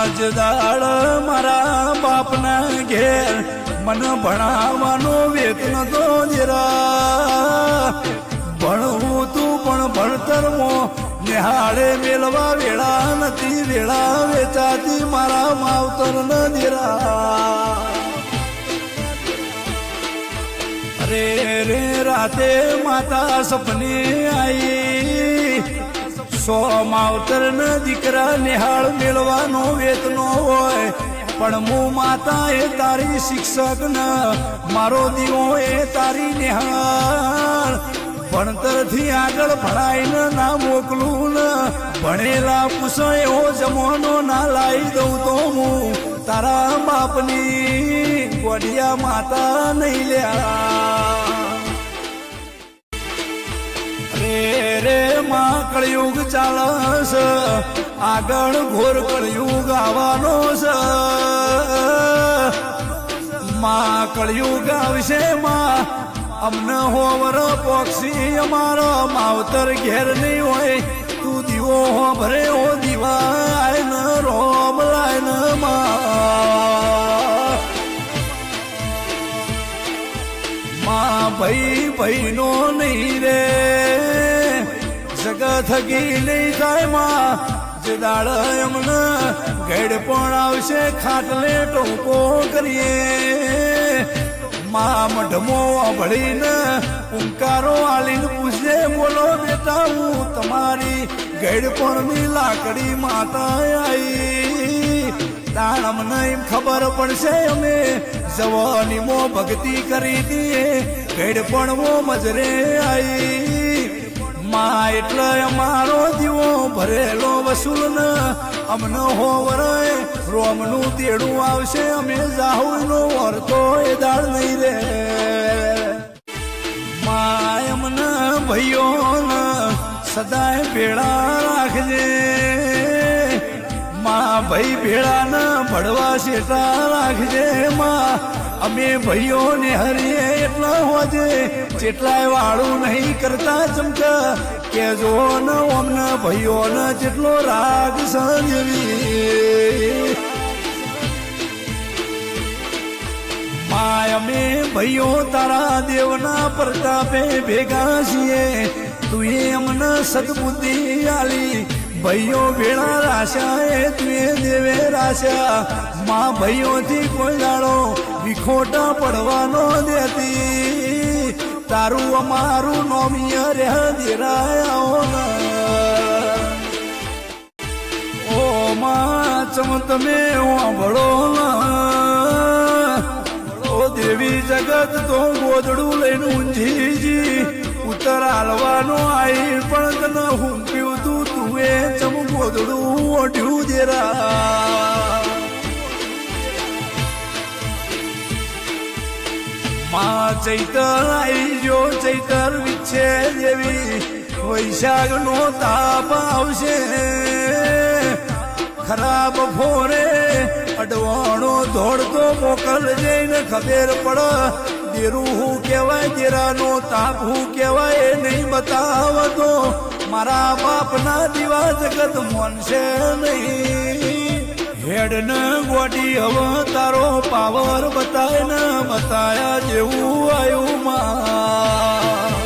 માજ દાળ મારા બાપના ઘેર. મને ભણાવવાનો વેતન તો જરા. ભણવું તું પણ ભણતરમાં નિહાળે મેળવા વેળા નથી, વેળા વેચાતી મારા માવતર ન દેરા રે રે, રાતે માતા સપને આઈ. સો માવતર ન દીકરા નિહાળ મેળવાનો વેતનો હોય. પણ હું માતા એ તારી શિક્ષક ન મારો દીવો એ તારી નિહાળ. ભણતરથી આગળ ભણાઈને ના મોકલું ને. ભણેલા પૂછો એવો જમવાનો ના લાવી દઉં તો હું તારા બાપની ગોડિયા માતા નહીં લ્યા કળયુગ ચાલસ આગળ ઘોર કળયુગ આવવાનો છે. માં કળયુગ આવશે માં. અમને હોવર પક્ષી અમારો માવતર ઘેર નહીં હોય. તું દીવો હો ભરે હો દીવાય ન રોમ લાય ન માં ભાઈ ભાઈ નો નહીં રે. જગત થકી માં. જે દાડ એમને ગેડ આવશે, ખાટલે ટોપો કરીએ. માં મઢમો ભળીને ઉંકારો આલીને પૂછે બોલો બેટા, હું તમારી ગેડ પણ લાકડી માતા આવી તાણ અમને ખબર પડશે, અમે જવાનીમો ભક્તિ કરી દીએ. ગેડપણમો મજરે આઈ. માં એટલે અમારો દીવો ભરેલો વસૂલ ન અમને હોવરે રોમનું તેડું આવશે, અમે જાહુનો વર્તો એ દાળ નહીં રે. માં અમને ભાઈઓ સદાય ભેળા રાખજે. માં ભાઈ ભેળા ના ભડવા શેટા રાખજે. માં અમે ભાઈઓ ને હરીએ એટલા હોજે, જેટલાય વાળું નહીં કરતા ચમકા. કે જો ન અમને ભાઈઓ ને જેટલો રાગ સાંજવી. માય અમે ભાઈઓ તારા દેવના પ્રતાપે ભેગા છીએ. તું અમને સદબુદ્ધિ આલી. ભાઈઓ ભેળા રાશા એ તું દેવે રાશા. માં ભાઈઓથી કોઈ દાડો વિખોટા પડવાનો દેતી તારું અમારું નોમિય રે દેરાયા ઓ માં તમે વાંભળો ઓ દેવી જગત, તો ગોદડું લઈને ઊંઝીજી ઉત્તર હાલવાનો આઈ, પણ તને હુંપ્યું તું તું એ ચમ ગોદડું ઓઢ્યું જેરા માં ચૈતર આઈ જો ચૈતર વિચ્છે દેવી વૈશાખ નો તાપ આવશે. ખરાબ ફોરે અડવાણો દોડતો મોકલ જઈને ખબર પડ. દેરું હું કહેવાય, દેરાનો તાપ હું કહેવાય નહીં બતાવતો. મારા બાપના દીવા જગત મોનશે નહીં. હેડ ન ગોડી હવે તારો પાવર બતાય ને બતાયા જેવું આયુ માં